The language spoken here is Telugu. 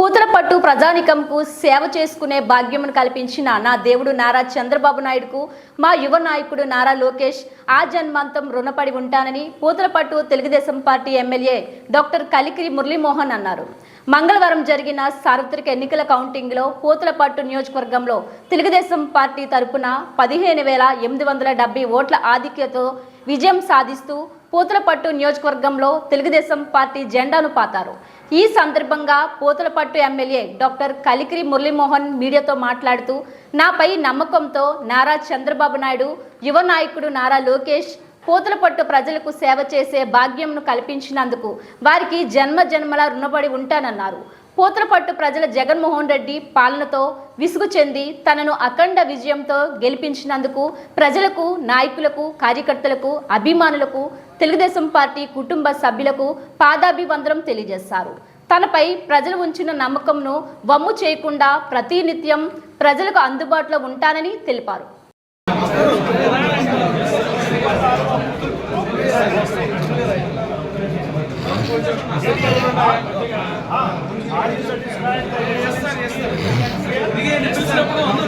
పూతలపట్టు ప్రజానికంకు సేవ చేసుకునే భాగ్యమును కల్పించిన నా దేవుడు నారా చంద్రబాబు నాయుడుకు మా యువ నాయకుడు నారా లోకేష్ ఆ జన్మాంతం రుణపడి ఉంటానని Puthalapattu Telugu Desam party MLA doctor Kalikiri Murali Mohan అన్నారు. మంగళవారం జరిగిన సార్వత్రిక ఎన్నికల కౌంటింగ్లో పూతలపట్టు నియోజకవర్గంలో తెలుగుదేశం పార్టీ తరపున పదిహేను వేల ఎనిమిది వందల డెబ్బై ఓట్ల ఆధిక్యతో విజయం సాధిస్తూ పూతలపట్టు నియోజకవర్గంలో తెలుగుదేశం పార్టీ జెండాను పాతారు. ఈ సందర్భంగా పూతలపట్టు ఎమ్మెల్యే డాక్టర్ కలికిరి మురళీమోహన్ మీడియాతో మాట్లాడుతూ నాపై నమ్మకంతో నారా చంద్రబాబు నాయుడు యువ నాయకుడు నారా లోకేష్ పూతలపట్టు ప్రజలకు సేవ చేసే భాగ్యంను కల్పించినందుకు వారికి జన్మ జన్మల రుణపడి ఉంటానన్నారు. పూతలపట్టు ప్రజల జగన్మోహన్ రెడ్డి పాలనతో విసుగు చెంది తనను అఖండ విజయంతో గెలిపించినందుకు ప్రజలకు నాయకులకు కార్యకర్తలకు అభిమానులకు తెలుగుదేశం పార్టీ కుటుంబ సభ్యులకు పాదాభివందనం తెలియజేశారు. తనపై ప్రజలు ఉంచిన నమ్మకంను వమ్ము చేయకుండా ప్రతినిత్యం ప్రజలకు అందుబాటులో ఉంటానని తెలిపారు. దిగేయండి చూసినప్పుడు అందరూ